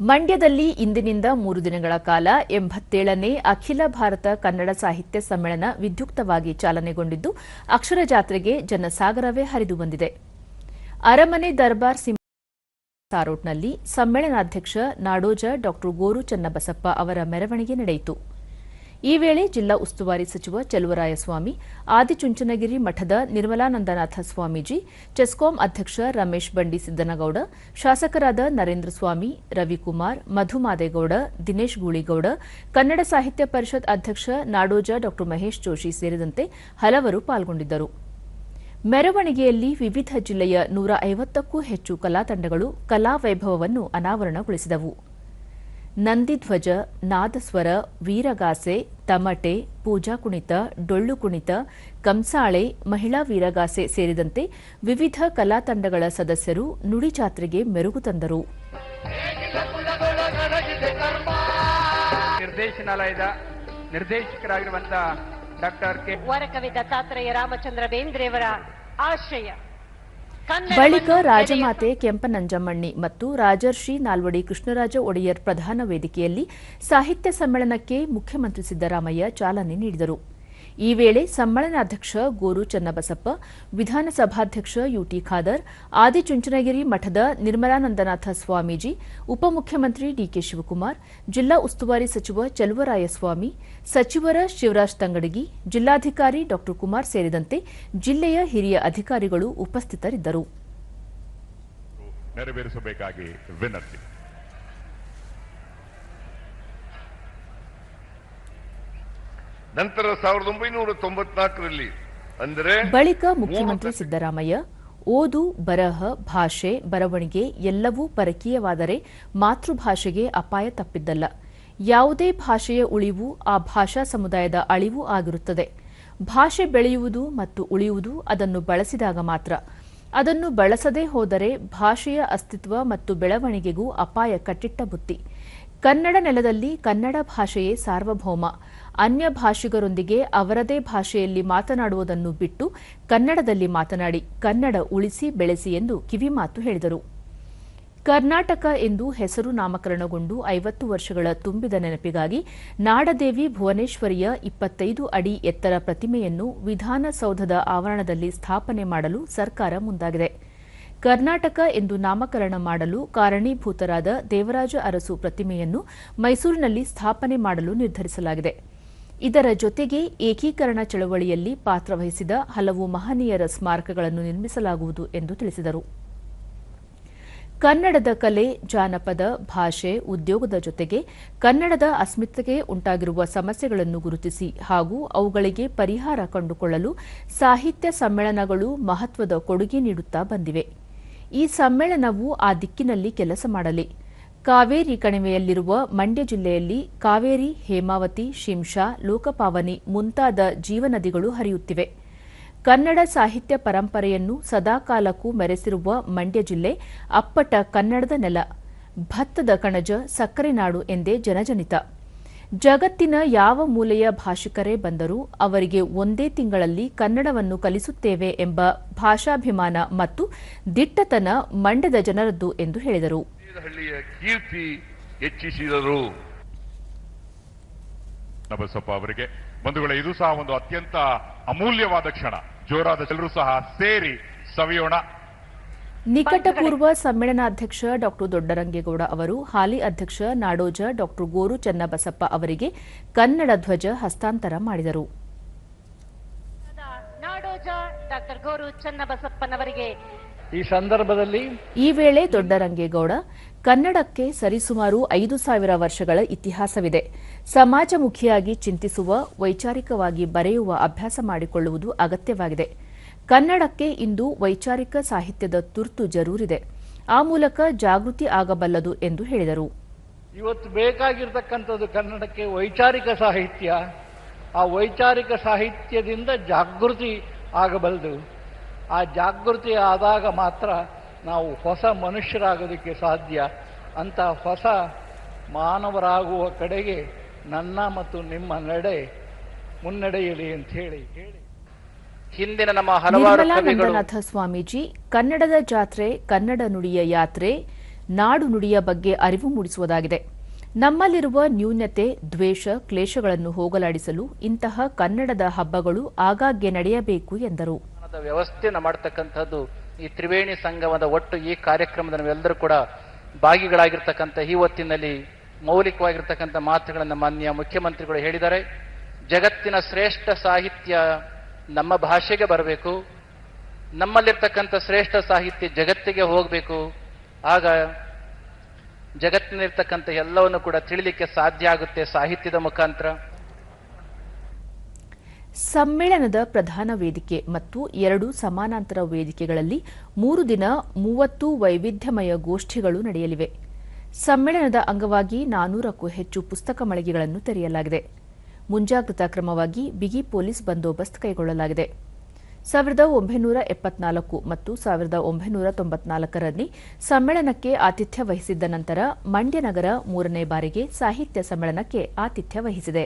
ಮಂಡ್ಯದಲ್ಲಿ ಇಂದಿನಿಂದ ಮೂರು ದಿನಗಳ ಕಾಲ ಎಂಬತ್ತೇಳನೇ ಅಖಿಲ ಭಾರತ ಕನ್ನಡ ಸಾಹಿತ್ಯ ಸಮ್ಮೇಳನ ವಿದ್ಯುಕ್ತವಾಗಿ ಚಾಲನೆಗೊಂಡಿದ್ದು, ಅಕ್ಷರ ಜಾತ್ರೆಗೆ ಜನಸಾಗರವೇ ಹರಿದು ಬಂದಿದೆ. ಅರಮನೆ ದರ್ಬಾರ್ ಸಿಂಹ ಸಾರೋಟ್ನಲ್ಲಿ ಸಮ್ಮೇಳನಾಧ್ಯಕ್ಷ ನಾಡೋಜ ಡಾ ಗೋರು ಚನ್ನಬಸಪ್ಪ ಅವರ ಮೆರವಣಿಗೆ ನಡೆಯಿತು. ಈ ವೇಳೆ ಜಿಲ್ಲಾ ಉಸ್ತುವಾರಿ ಸಚಿವ ಚಲುವರಾಯಸ್ವಾಮಿ, ಆದಿಚುಂಚನಗಿರಿ ಮಠದ ನಿರ್ಮಲಾನಂದನಾಥ ಸ್ವಾಮೀಜಿ, ಚೆಸ್ಕಾಂ ಅಧ್ಯಕ್ಷ ರಮೇಶ್ ಬಂಡಿ ಸಿದ್ದನಗೌಡ, ಶಾಸಕರಾದ ನರೇಂದ್ರ ಸ್ವಾಮಿ, ರವಿಕುಮಾರ್ ಮಧುಮಾದೇಗೌಡ ದಿನೇಶ್ ಗೂಳಿಗೌಡ, ಕನ್ನಡ ಸಾಹಿತ್ಯ ಪರಿಷತ್ ಅಧ್ಯಕ್ಷ ನಾಡೋಜ ಡಾ ಮಹೇಶ್ ಜೋಶಿ ಸೇರಿದಂತೆ ಹಲವರು ಪಾಲ್ಗೊಂಡಿದ್ದರು. ಮೆರವಣಿಗೆಯಲ್ಲಿ ವಿವಿಧ ಜಿಲ್ಲೆಯ ನೂರ ಐವತ್ತಕ್ಕೂ ಹೆಚ್ಚು ಕಲಾತಂಡಗಳು ಕಲಾವೈಭವವನ್ನು ಅನಾವರಣಗೊಳಿಸಿದವು. ನಂದಿಧ್ವಜ ನಾದಸ್ವರ ವೀರಗಾಸೆ ತಮಟೆ ಪೂಜಾ ಕುಣಿತ ಡೊಳ್ಳು ಕುಣಿತ ಕಂಸಾಳೆ ಮಹಿಳಾ ವೀರಗಾಸೆ ಸೇರಿದಂತೆ ವಿವಿಧ ಕಲಾ ತಂಡಗಳ ಸದಸ್ಯರು ನುಡಿ ಜಾತ್ರೆಗೆ ಮೆರುಗು ತಂದರು. ನಿರ್ದೇಶನಾಲಯದ ನಿರ್ದೇಶಕರಾಗಿರುವಂತಹ ಡಾಕ್ಟರ್ ಕೆ. ವರಕವಿ ದತ್ತಾತ್ರೇಯ ರಾಮಚಂದ್ರ ಬೇಂದ್ರೆಯವರ ಆಶಯ ಬಳಿಕ ರಾಜಮಾತೆ ಕೆಂಪನಂಜಮ್ಮಣ್ಣಿ ಮತ್ತು ರಾಜರ್ಷಿ ನಾಲ್ವಡಿ ಕೃಷ್ಣರಾಜ ಒಡೆಯರ್ ಪ್ರಧಾನ ವೇದಿಕೆಯಲ್ಲಿ ಸಾಹಿತ್ಯ ಸಮ್ಮೇಳನಕ್ಕೆ ಮುಖ್ಯಮಂತ್ರಿ ಸಿದ್ದರಾಮಯ್ಯ ಚಾಲನೆ ನೀಡಿದರು. ಈ ವೇಳೆ ಸಮ್ಮೇಳನಾಧ್ಯಕ್ಷ ಗೋರು ಚನ್ನಬಸಪ್ಪ, ವಿಧಾನಸಭಾಧ್ಯಕ್ಷ ಯುಟಿ ಖಾದರ್ ಆದಿಚುಂಚನಗಿರಿ ಮಠದ ನಿರ್ಮಲಾನಂದನಾಥ ಸ್ವಾಮೀಜಿ, ಉಪಮುಖ್ಯಮಂತ್ರಿ ಡಿಕೆ ಶಿವಕುಮಾರ್, ಜಿಲ್ಲಾ ಉಸ್ತುವಾರಿ ಸಚಿವ ಚಲುವರಾಯಸ್ವಾಮಿ, ಸಚಿವರ ಶಿವರಾಜ್ ತಂಗಡಗಿ, ಜಿಲ್ಲಾಧಿಕಾರಿ ಡಾ. ಕುಮಾರ್ ಸೇರಿದಂತೆ ಜಿಲ್ಲೆಯ ಹಿರಿಯ ಅಧಿಕಾರಿಗಳು ಉಪಸ್ಥಿತರಿದ್ದರು. ನೆರವೇರಿಸಬೇಕಾಗಿ ವಿನಂತಿ. ನಂತರ ಸಾವಿರದ ಒಂಬೈನೂರ ತೊಂಬತ್ನಾಲ್ಕರಲ್ಲಿ ಅಂದರೆ ಬಳಿಕ ಮುಖ್ಯಮಂತ್ರಿ ಸಿದ್ದರಾಮಯ್ಯ ಓದು ಬರಹ ಭಾಷೆ ಬರವಣಿಗೆ ಎಲ್ಲವೂ ಪರಕೀಯವಾದರೆ ಮಾತೃಭಾಷೆಗೆ ಅಪಾಯ ತಪ್ಪಿದ್ದಲ್ಲ. ಯಾವುದೇ ಭಾಷೆಯ ಉಳಿವು ಆ ಭಾಷಾ ಸಮುದಾಯದ ಅಳಿವು ಆಗಿರುತ್ತದೆ. ಭಾಷೆ ಬೆಳೆಯುವುದು ಮತ್ತು ಉಳಿಯುವುದು ಅದನ್ನು ಬಳಸಿದಾಗ ಮಾತ್ರ. ಅದನ್ನು ಬಳಸದೇ ಹೋದರೆ ಭಾಷೆಯ ಅಸ್ತಿತ್ವ ಮತ್ತು ಬೆಳವಣಿಗೆಗೂ ಅಪಾಯ ಕಟ್ಟಿಟ್ಟ ಬುತ್ತಿ. ಕನ್ನಡ ನೆಲದಲ್ಲಿ ಕನ್ನಡ ಭಾಷೆಯೇ ಸಾರ್ವಭೌಮ. ಅನ್ಯ ಭಾಷಿಗರೊಂದಿಗೆ ಅವರದೇ ಭಾಷೆಯಲ್ಲಿ ಮಾತನಾಡುವುದನ್ನು ಬಿಟ್ಟು ಕನ್ನಡದಲ್ಲಿ ಮಾತನಾಡಿ ಕನ್ನಡ ಉಳಿಸಿ ಬೆಳೆಸಿ ಎಂದು ಕಿವಿಮಾತು ಹೇಳಿದರು. ಕರ್ನಾಟಕ ಎಂದು ಹೆಸರು ನಾಮಕರಣಗೊಂಡು ಐವತ್ತು ವರ್ಷಗಳ ತುಂಬಿದ ನೆನಪಿಗಾಗಿ ನಾಡದೇವಿ ಭುವನೇಶ್ವರಿಯ ಇಪ್ಪತ್ತೈದು ಅಡಿ ಎತ್ತರ ಪ್ರತಿಮೆಯನ್ನು ವಿಧಾನಸೌಧದ ಆವರಣದಲ್ಲಿ ಸ್ಥಾಪನೆ ಮಾಡಲು ಸರ್ಕಾರ ಮುಂದಾಗಿದೆ. ಕರ್ನಾಟಕ ಎಂದು ನಾಮಕರಣ ಮಾಡಲು ಕಾರಣೀಭೂತರಾದ ದೇವರಾಜ ಅರಸು ಪ್ರತಿಮೆಯನ್ನು ಮೈಸೂರಿನಲ್ಲಿ ಸ್ಥಾಪನೆ ಮಾಡಲು ನಿರ್ಧರಿಸಲಾಗಿದೆ. ಇದರ ಜೊತೆಗೆ ಏಕೀಕರಣ ಚಳವಳಿಯಲ್ಲಿ ಪಾತ್ರವಹಿಸಿದ ಹಲವು ಮಹನೀಯರ ಸ್ಮಾರಕಗಳನ್ನು ನಿರ್ಮಿಸಲಾಗುವುದು ಎಂದು ತಿಳಿಸಿದರು. ಕನ್ನಡದ ಕಲೆ, ಜಾನಪದ, ಭಾಷೆ, ಉದ್ಯೋಗದ ಜೊತೆಗೆ ಕನ್ನಡದ ಅಸ್ಮಿತೆಗೆ ಉಂಟಾಗಿರುವ ಸಮಸ್ಯೆಗಳನ್ನು ಗುರುತಿಸಿ ಹಾಗೂ ಅವುಗಳಿಗೆ ಪರಿಹಾರ ಕಂಡುಕೊಳ್ಳಲು ಸಾಹಿತ್ಯ ಸಮ್ಮೇಳನಗಳು ಮಹತ್ವದ ಕೊಡುಗೆ ನೀಡುತ್ತಾ ಬಂದಿವೆ. ಈ ಸಮ್ಮೇಳನವು ಆ ದಿಕ್ಕಿನಲ್ಲಿ ಕೆಲಸ ಮಾಡಲಿ. ಕಾವೇರಿ ಕಣಿವೆಯಲ್ಲಿರುವ ಮಂಡ್ಯ ಜಿಲ್ಲೆಯಲ್ಲಿ ಕಾವೇರಿ, ಹೇಮಾವತಿ, ಶಿಂಷಾ, ಲೋಕಪಾವನಿ ಮುಂತಾದ ಜೀವನದಿಗಳು ಹರಿಯುತ್ತಿವೆ. ಕನ್ನಡ ಸಾಹಿತ್ಯ ಪರಂಪರೆಯನ್ನು ಸದಾಕಾಲಕ್ಕೂ ಮೆರೆಸಿರುವ ಮಂಡ್ಯ ಜಿಲ್ಲೆ ಅಪ್ಪಟ ಕನ್ನಡದ ನೆಲ. ಭತ್ತದ ಕಣಜ ಸಕ್ಕರೆ ನಾಡು ಎಂದೇ ಜನಜನಿತ. ಜಗತ್ತಿನ ಯಾವ ಮೂಲೆಯ ಭಾಷಿಕರೇ ಬಂದರೂ ಅವರಿಗೆ ಒಂದೇ ತಿಂಗಳಲ್ಲಿ ಕನ್ನಡವನ್ನು ಕಲಿಸುತ್ತೇವೆ ಎಂಬ ಭಾಷಾಭಿಮಾನ ಮತ್ತು ದಿಟ್ಟತನ ಮಂಡ್ಯದ ಜನರದ್ದು ಎಂದು ಹೇಳಿದರು. ಹಳ್ಳಿಯ ಕೀರ್ತಿ ಹೆಚ್ಚಿಸಿದರು. ನಬಸಪ್ಪ ಅವರಿಗೆ. ಬಂಧುಗಳೇ ಇದು ಸಹ ಒಂದು ಅತ್ಯಂತ ಅಮೂಲ್ಯವಾದ ಕ್ಷಣ. ಜೋರಾದ ಎಲ್ಲರೂ ಸಹ ಸೇರಿ ಸವಿಯೋಣ. ನಿಕಟಪೂರ್ವ ಸಮ್ಮೇಳನಾಧ್ಯಕ್ಷ ಡಾಕ್ಟರ್ ದೊಡ್ಡರಂಗೇಗೌಡ ಅವರು ಹಾಲಿ ಅಧ್ಯಕ್ಷ ನಾಡೋಜ ಡಾಕ್ಟರ್ ಗೋರು ಚನ್ನಬಸಪ್ಪ ಅವರಿಗೆ ಕನ್ನಡ ಧ್ವಜ ಹಸ್ತಾಂತರ ಮಾಡಿದರು. ನಾಡೋಜ ಡಾಕ್ಟರ್ ಗೋರು ಚನ್ನಬಸಪ್ಪನವರಿಗೆ ಈ ಸಂದರ್ಭದಲ್ಲಿ ಈ ವೇಳೆ ದೊಡ್ಡರಂಗೇಗೌಡ ಕನ್ನಡಕ್ಕೆ ಸರಿಸುಮಾರು ಐದು ಸಾವಿರ ವರ್ಷಗಳ ಇತಿಹಾಸವಿದೆ. ಸಮಾಜಮುಖಿಯಾಗಿ ಚಿಂತಿಸುವ ವೈಚಾರಿಕವಾಗಿ ಬರೆಯುವ ಅಭ್ಯಾಸ ಮಾಡಿಕೊಳ್ಳುವುದು ಅಗತ್ಯವಾಗಿದೆ. ಕನ್ನಡಕ್ಕೆ ಇಂದು ವೈಚಾರಿಕ ಸಾಹಿತ್ಯದ ತುರ್ತು ಜರೂರಿದೆ. ಆ ಮೂಲಕ ಜಾಗೃತಿ ಆಗಬಲ್ಲದು ಎಂದು ಹೇಳಿದರು. ಇವತ್ತು ಬೇಕಾಗಿರ್ತಕ್ಕಂಥದ್ದು ಕನ್ನಡಕ್ಕೆ ವೈಚಾರಿಕ ಸಾಹಿತ್ಯ. ಆ ವೈಚಾರಿಕ ಸಾಹಿತ್ಯದಿಂದ ಜಾಗೃತಿ ಆಗಬಲ್ಲದು ಆ ಜಾಗೃತಿ ಆದಾಗ ಮಾತ್ರ ನಾವು ಹೊಸ ಮನುಷ್ಯರಾಗೋದಕ್ಕೆ ಸಾಧ್ಯ. ಅಂತ ಹೊಸ ಮಾನವರಾಗುವ ಕಡೆಗೆ ನನ್ನ ಮತ್ತು ನಿಮ್ಮ ನಡೆ ಮುನ್ನಡೆಯಲಿ ಅಂತ ಹೇಳಿ. ಹೇಳಿ ಹಿಂದಿನ ನಮ್ಮ ಹಲವಾರು ನಿರ್ಮಲಾನಂದನಾಥ ಸ್ವಾಮೀಜಿ ಕನ್ನಡದ ಜಾತ್ರೆ ಕನ್ನಡ ನುಡಿಯ ಯಾತ್ರೆ ನಾಡು ನುಡಿಯ ಬಗ್ಗೆ ಅರಿವು ಮೂಡಿಸುವುದಾಗಿದೆ. ನಮ್ಮಲ್ಲಿರುವ ನ್ಯೂನ್ಯತೆ ದ್ವೇಷ ಕ್ಲೇಶಗಳನ್ನು ಹೋಗಲಾಡಿಸಲು ಇಂತಹ ಕನ್ನಡದ ಹಬ್ಬಗಳು ಆಗಾಗ್ಗೆ ನಡೆಯಬೇಕು ಎಂದರು. ದ ವ್ಯವಸ್ಥೆಯನ್ನು ಮಾಡ್ತಕ್ಕಂಥದ್ದು ಈ ತ್ರಿವೇಣಿ ಸಂಗಮದ ಒಟ್ಟು ಈ ಕಾರ್ಯಕ್ರಮದ ನಾವೆಲ್ಲರೂ ಕೂಡ ಭಾಗಿಗಳಾಗಿರ್ತಕ್ಕಂಥ ಈ ಹೊತ್ತಿನಲ್ಲಿ ಮೌಲಿಕವಾಗಿರ್ತಕ್ಕಂಥ ಮಾತುಗಳನ್ನು ಮಾನ್ಯ ಮುಖ್ಯಮಂತ್ರಿಗಳು ಹೇಳಿದ್ದಾರೆ. ಜಗತ್ತಿನ ಶ್ರೇಷ್ಠ ಸಾಹಿತ್ಯ ನಮ್ಮ ಭಾಷೆಗೆ ಬರಬೇಕು. ನಮ್ಮಲ್ಲಿರ್ತಕ್ಕಂಥ ಶ್ರೇಷ್ಠ ಸಾಹಿತ್ಯ ಜಗತ್ತಿಗೆ ಹೋಗಬೇಕು. ಆಗ ಜಗತ್ತಿನಲ್ಲಿರ್ತಕ್ಕಂಥ ಎಲ್ಲವನ್ನು ಕೂಡ ತಿಳಿಲಿಕ್ಕೆ ಸಾಧ್ಯ ಆಗುತ್ತೆ ಸಾಹಿತ್ಯದ ಮುಖಾಂತರ. ಸಮ್ಮೇಳನದ ಪ್ರಧಾನ ವೇದಿಕೆ ಮತ್ತು ಎರಡು ಸಮಾನಾಂತರ ವೇದಿಕೆಗಳಲ್ಲಿ ಮೂರು ದಿನ ಮೂವತ್ತು ವೈವಿಧ್ಯಮಯ ಗೋಷ್ಠಿಗಳು ನಡೆಯಲಿವೆ. ಸಮ್ಮೇಳನದ ಅಂಗವಾಗಿ ನಾನೂರಕ್ಕೂ ಹೆಚ್ಚು ಪುಸ್ತಕ ಮಳಿಗೆಗಳನ್ನು ತೆರೆಯಲಾಗಿದೆ. ಮುಂಜಾಗ್ರತಾ ಕ್ರಮವಾಗಿ ಬಿಗಿ ಪೊಲೀಸ್ ಬಂದೋಬಸ್ತ್ ಕೈಗೊಳ್ಳಲಾಗಿದೆ. ಸಾವಿರದ ಒಂಬೈನೂರ ಎಪ್ಪತ್ನಾಲ್ಕು ಮತ್ತು ಸಾವಿರದ ಒಂಬೈನೂರ ತೊಂಬತ್ನಾಲ್ಕರಲ್ಲಿ ಸಮ್ಮೇಳನಕ್ಕೆ ಆತಿಥ್ಯ ವಹಿಸಿದ್ದ ನಂತರ ಮಂಡ್ಯನಗರ ಮೂರನೇ ಬಾರಿಗೆ ಸಾಹಿತ್ಯ ಸಮ್ಮೇಳನಕ್ಕೆ ಆತಿಥ್ಯ ವಹಿಸಿದೆ.